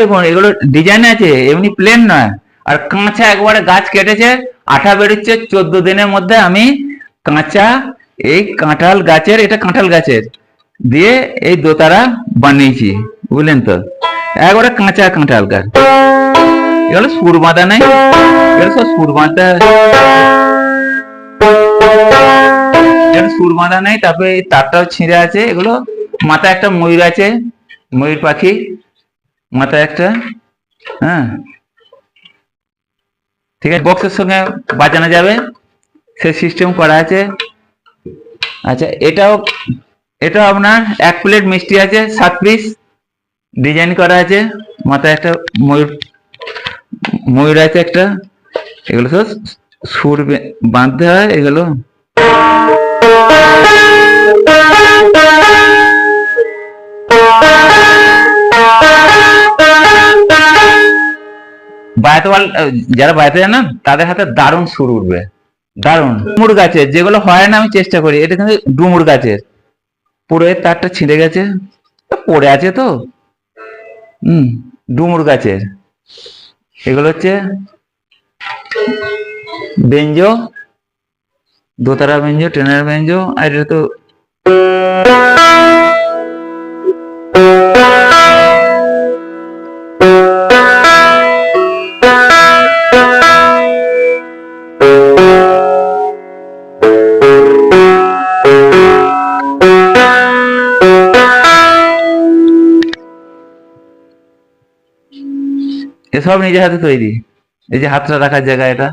দেখুন এগুলো ডিজাইন আছে, এমনি প্লেন নয়। আর কাঁচা একবারে গাছ কেটেছে, আঠা বেরোচ্ছে, চোদ্দ দিনের মধ্যে আমি কাঁচা এই কাঁঠাল গাছের, এটা কাঁঠাল গাছের দিয়ে এই দোতারা বানিয়েছি, বুঝলেন তো? একবারে কাঁচা কাঁঠাল গাছ। এগুলো সুর বাঁধা নাই, এগুলো সব সুর বাঁধা। সুর বাঁধা নেই, তারপরে তারটাও ছিঁড়ে আছে, এগুলো মাথায় একটা ময়ূর আছে, ময়ূর পাখি। মাথায় একটা? হ্যাঁ। ঠিক আছে বক্সের সঙ্গে বাজানো যাবে। সে সিস্টেম করা আছে। আচ্ছা এটাও এটাও আপনার এক প্লেট মিষ্টি আছে, সাত পিস ডিজাইন করা আছে। মাথায় একটা ময়ূর ময়ূর আছে একটা। এগুলো সব সুর বাঁধতে হয়, এগুলো। বায়াতে ওয়াল- যারা বায়াতে জানেন তাদের হাতে দারুণ সুর উঠবে। দারুণ। ডুমুর গাছের, যেগুলো হয় না, আমি চেষ্টা করি, এটা কিন্তু ডুমুর গাছের। পুরো তারটা ছিঁড়ে গেছে পড়ে আছে তো। হুম, ডুমুর গাছের। এগুলো হচ্ছে বেঞ্জো, দোতারা বেঞ্জো, ট্রেনের বেঞ্জো, আর এটা তো এসব নিজের হাতে তৈরি। এই যে হাতটা রাখার জায়গা এটা।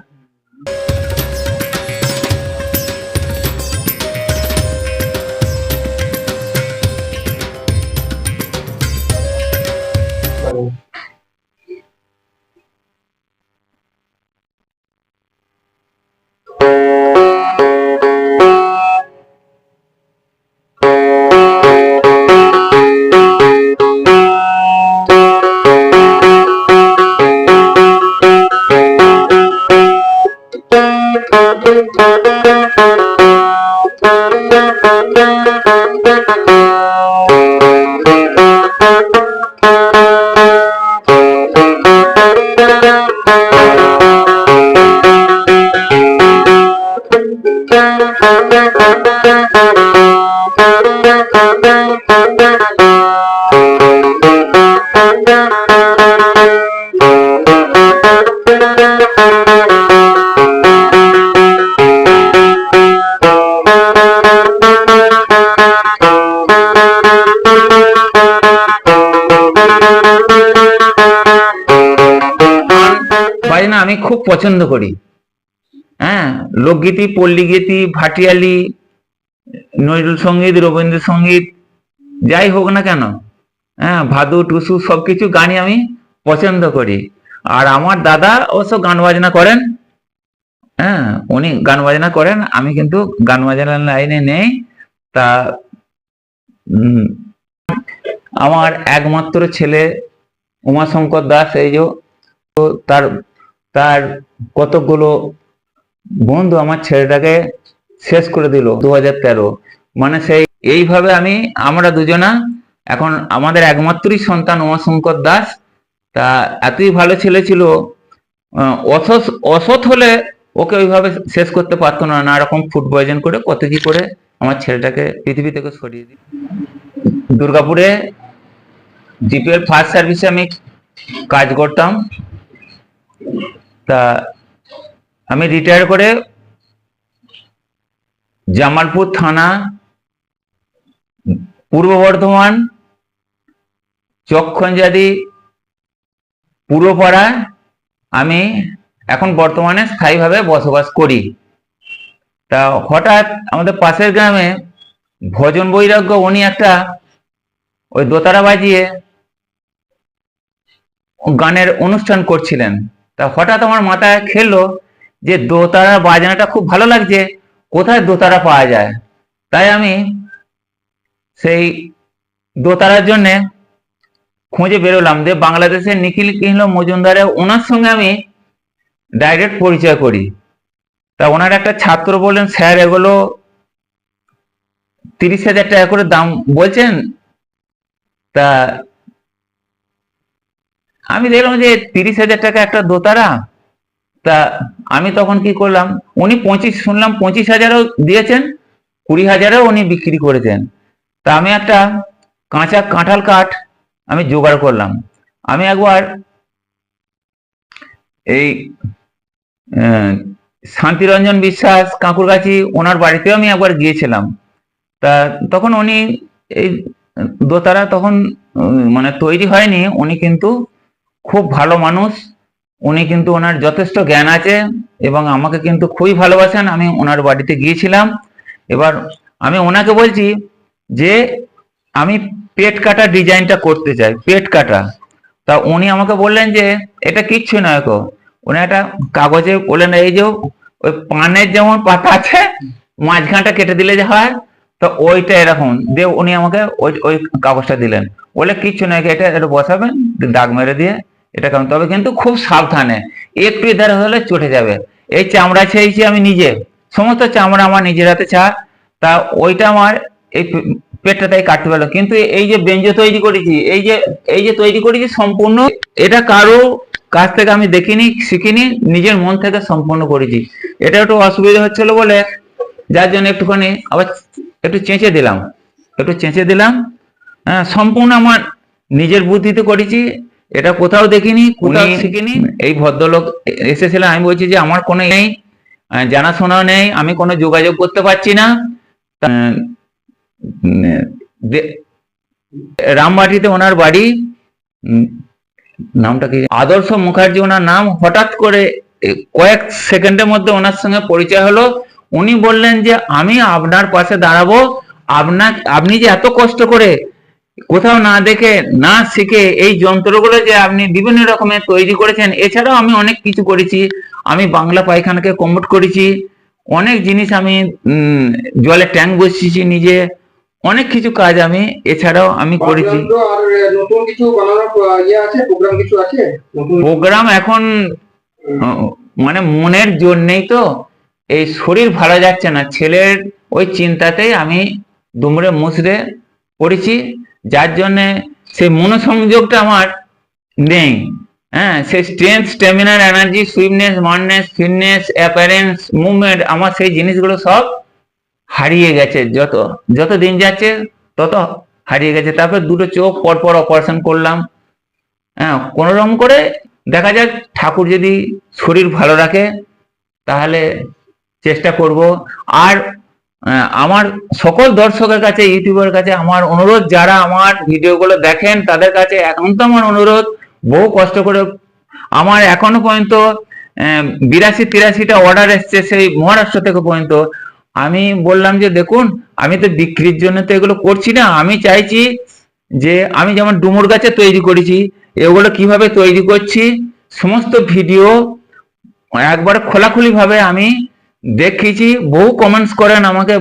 বাজনা আমি খুব পছন্দ করি। হ্যাঁ লোকগীতি, পল্লীগীতি, ভাটিয়ালি নজরুল সংগীত রবীন্দ্রসঙ্গীত যাই হোক না কেন হ্যাঁ ভাদু, টুসু, সবকিছু গানই আমি পছন্দ করি। আর আমার দাদা অবশ্য গান বাজনা করেন হ্যাঁ উনি গান বাজনা করেন, আমি কিন্তু গান বাজনার লাইনে নেই, তা আমার একমাত্র ছেলে উমাশঙ্কর দাস, এই যে, তার তার কতগুলো বন্ধু আমার ছেলেটাকে শেষ করে দিল দু হাজার তেরো। মানে সেই এইভাবে আমি, আমরা দুজনা এখন আমাদের একমাত্রই সন্তান উমাশঙ্কর দাস। তা এতই ভালো ছেলে ছিল অসৎ অসৎ হলে ওকে ওইভাবে শেষ করতে পারতো না। নানা রকম ফুড পয়জন করে, কত কি করে আমার ছেলেটাকে পৃথিবী থেকে সরিয়ে দিই দুর্গাপুরে জিপিএল ফার্স্ট সার্ভিসে আমি কাজ করতাম। তা আমি রিটায়ার করে জামালপুর থানা, পূর্ব বর্ধমান চকখঞ্জারি পূর্বপাড়ায় আমি এখন বর্তমানে স্থায়ীভাবে বসবাস করি। তা হঠাৎ আমাদের পাশের গ্রামে ভজন বৈরাগ্য উনি একটা ওই দোতারা বাজিয়ে গানের অনুষ্ঠান করছিলেন। তা হঠাৎ আমার মাথায় খেললো যে দোতারা বাজনাটা খুব ভালো লাগছে, কোথায় দোতারা পাওয়া যায়? তাই আমি সেই দোতারার জন্যে খুঁজে বেরোলাম যে বাংলাদেশের নিখিল কিহল মজুমদারে ওনার সঙ্গে আমি ডাইরেক্ট পরিচয় করি। তা ওনার একটা ছাত্র বললেন, স্যার, এগুলো তিরিশ হাজার টাকা করে দাম বলছেন? তা আমি দেখলাম যে তিরিশ হাজার টাকা একটা দোতারা। তা আমি তখন কি করলাম, উনি পঁচিশ, শুনলাম পঁচিশ হাজারও দিয়েছেন, কুড়ি হাজারও উনি বিক্রি করেছেন। তা আমি একটা কাঁচা কাঁঠাল কাঠ আমি জোগাড় করলাম। আমি একবার এই শান্তিরঞ্জন বিশ্বাস কাঁকুরগাছি ওনার বাড়িতেও আমি একবার গিয়েছিলাম। তা তখন উনি এই দোতারা তখন মানে তৈরি হয়নি, উনি কিন্তু খুব ভালো মানুষ। উনি কিন্তু ওনার যথেষ্ট জ্ঞান আছে এবং আমাকে কিন্তু খুবই ভালোবাসেন। আমি ওনার বাড়িতে গিয়েছিলাম। এবার আমি ওনাকে বলছি যে, আমি পেট কাটা ডিজাইনটা করতে চাই, পেট কাটা। তা উনি আমাকে বললেন যে, এটা কিচ্ছু নয় গো। উনি একটা কাগজে বললেন, এই যে ওই পানের যেমন পাতা আছে, মাঝখানটা কেটে দিলে যে হয়, তো ওইটা এরকম। দিয়ে উনি আমাকে ওই ওই কাগজটা দিলেন। বলে কিচ্ছু নয় এটা এটা বসাবেন, দাগ মেরে দিয়ে। এটা কারণ। তবে কিন্তু খুব সাবধানে। একটু এধারে হলে চটে যাবে। এই চামড়া ছেয়েছি আমি নিজে। সমস্ত চামড়া আমার নিজের হাতে ছাড় তা ওইটা আমার এই পেটটা তাই কাটতে পারল। কিন্তু এই যে বেঞ্জ তৈরি করেছি, এই যে এই যে তৈরি করেছি সম্পূর্ণ, এটা কারও কাছ থেকে আমি দেখিনি, শিখিনি, নিজের মন থেকে সম্পূর্ণ করেছি। এটা একটু অসুবিধা হচ্ছিল বলে যার জন্য একটুখানি আবার একটু চেঁচে দিলাম। একটু চেঁচে দিলাম। হ্যাঁ সম্পূর্ণ আমার নিজের বুদ্ধিতে করেছি। এটা কোথাও দেখিনি কোথাও শিখিনি এই ভদ্রলোক এসেছিলেন। আমি বলছি যে আমার কোনো নেই জানাশোনা নেই আমি কোনো যোগাযোগ করতে পারছি না। রামবাটিতে ওনার বাড়ি নামটা কি আদর্শ মুখার্জি ওনার নাম। হঠাৎ করে কয়েক সেকেন্ডের মধ্যে ওনার সঙ্গে পরিচয় হলো। উনি বললেন যে আমি আপনার পাশে দাঁড়াবো। আপনার আপনি যে এত কষ্ট করে কোথাও না দেখে না শিখে এই যন্ত্রগুলো যে আপনি বিভিন্ন রকমের তৈরি করেছেন এছাড়াও আমি অনেক কিছু করেছি। আমি বাংলা পায়খানাকে কমোট করেছি। অনেক জিনিস আমি জলে ট্যাঙ্ক বসিয়েছি নিজে। অনেক কিছু কাজ আমি এছাড়াও আমি করেছি। ইয়ে প্রোগ্রাম প্রোগ্রাম এখন মানে মনের জোর নেই তো। এই শরীর ভালো যাচ্ছে না। ছেলের ওই চিন্তাতেই আমি দুমড়ে মুচড়ে পড়েছি। যার জন্যে সেই মনোসংযোগটা আমার নেই। হ্যাঁ সেই স্ট্রেংথ স্টেমিনার এনার্জি সুইমনেস মাননেস ফিটনেস অ্যাপারেন্স মুভমেন্ট আমার সেই জিনিসগুলো সব হারিয়ে গেছে। যত যত দিন যাচ্ছে, তত হারিয়ে গেছে। তারপর দুটো চোখ পরপর অপারেশন করলাম। হ্যাঁ কোনো রকম করে দেখা যাক ঠাকুর যদি শরীর ভালো রাখে, তাহলে চেষ্টা করব। আর আমার সকল দর্শকের কাছে, ইউটিউবের কাছে আমার অনুরোধ, যারা আমার ভিডিওগুলো দেখেন, তাদের কাছে একান্ত আমার অনুরোধ, বহু কষ্ট করে আমার এখনও পর্যন্ত বিরাশি তিরাশিটা অর্ডার এসছে সেই মহারাষ্ট্র থেকে পর্যন্ত। আমি বললাম যে, দেখুন, আমি তো বিক্রির জন্য তো এগুলো করছি না। আমি চাইছি যে, আমি যেমন ডুমুর গাছে তৈরি করেছি, এগুলো কীভাবে তৈরি করছি, সমস্ত ভিডিও একবার খোলাখুলি ভাবে আমি দেখিয়েছি বহু কমেন্টস করেন আমাকে